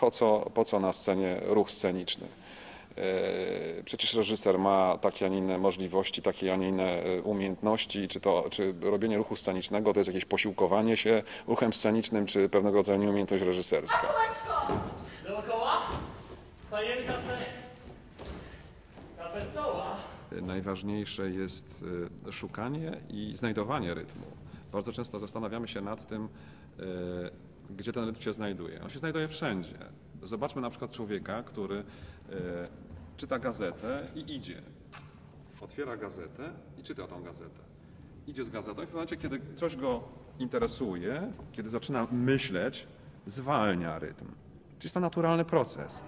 po co, po co na scenie ruch sceniczny? E, Przecież reżyser ma takie, a nie inne możliwości, takie, a nie inne e, umiejętności. Czy, to, czy robienie ruchu scenicznego to jest jakieś posiłkowanie się ruchem scenicznym, czy pewnego rodzaju nieumiejętność reżyserska? Dookoła? Panienka se... Ta wesoła. Najważniejsze jest e, szukanie i znajdowanie rytmu. Bardzo często zastanawiamy się nad tym, gdzie ten rytm się znajduje. On się znajduje wszędzie. Zobaczmy na przykład człowieka, który e, czyta gazetę i idzie. Otwiera gazetę i czyta tą gazetę. Idzie z gazetą i w momencie, kiedy coś go interesuje, kiedy zaczyna myśleć, zwalnia rytm. Czyli jest to naturalny proces.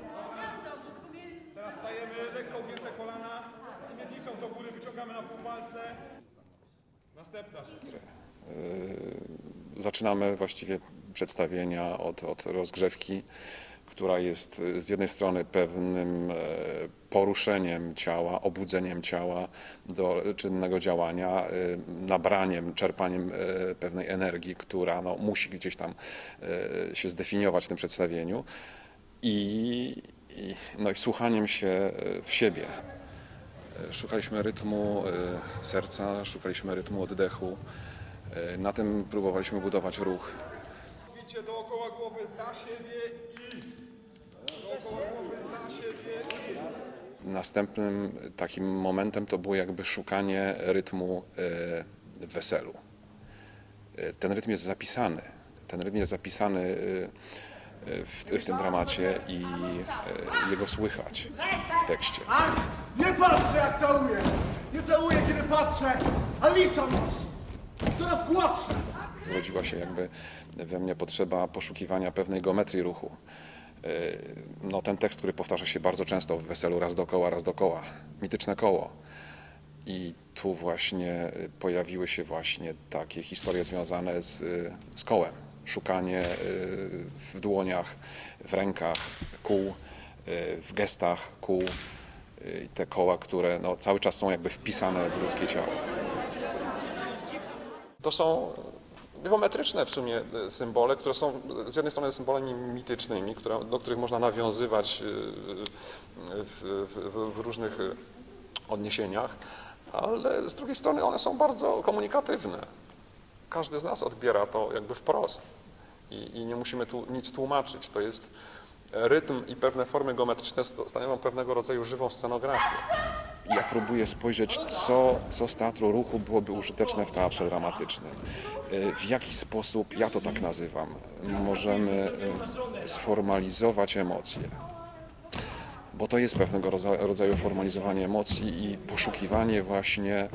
Teraz stajemy, lekko ugięte kolana i miednicą do góry wyciągamy na pół palce. Następna rzecz. zaczynamy właściwie przedstawienia od, od rozgrzewki, która jest z jednej strony pewnym e, poruszeniem ciała, obudzeniem ciała do czynnego działania, y, nabraniem, czerpaniem e, pewnej energii, która no, musi gdzieś tam e, się zdefiniować w tym przedstawieniu i, i, no, i słuchaniem się e, w siebie. E, Szukaliśmy rytmu e, serca, szukaliśmy rytmu oddechu. E, Na tym próbowaliśmy budować ruch. Dookoła głowy za siebie i... Dookoła głowy za siebie i... Następnym takim momentem to było jakby szukanie rytmu e, w weselu. E, Ten rytm jest zapisany. Ten rytm jest zapisany e, w, w tym dramacie i e, jego słychać w tekście. A, nie patrzę jak całuję! Nie całuję, kiedy patrzę! A lica masz! Coraz gładsze! Zrodziła się jakby we mnie potrzeba poszukiwania pewnej geometrii ruchu. Yy, No, ten tekst, który powtarza się bardzo często w weselu raz dokoła, raz dokoła, mityczne koło. I tu właśnie y, pojawiły się właśnie takie historie związane z, y, z kołem. Szukanie w dłoniach, w rękach kół, w gestach kół. I te koła, które no, cały czas są jakby wpisane w ludzkie ciało. To są geometryczne w sumie e, symbole, które są e, z jednej strony symbolami mitycznymi, które, do których można nawiązywać e, w, w, w różnych odniesieniach, ale z drugiej strony one są bardzo komunikatywne. Każdy z nas odbiera to jakby wprost i, i nie musimy tu nic tłumaczyć. To jest rytm i pewne formy geometryczne st- stanowią pewnego rodzaju żywą scenografię. Ja próbuję spojrzeć, co, co z teatru ruchu byłoby użyteczne w teatrze dramatycznym. Y, W jaki sposób, ja to tak nazywam, możemy y, sformalizować emocje. Bo to jest pewnego rodza- rodzaju formalizowanie emocji i poszukiwanie właśnie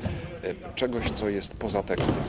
y, czegoś, co jest poza tekstem.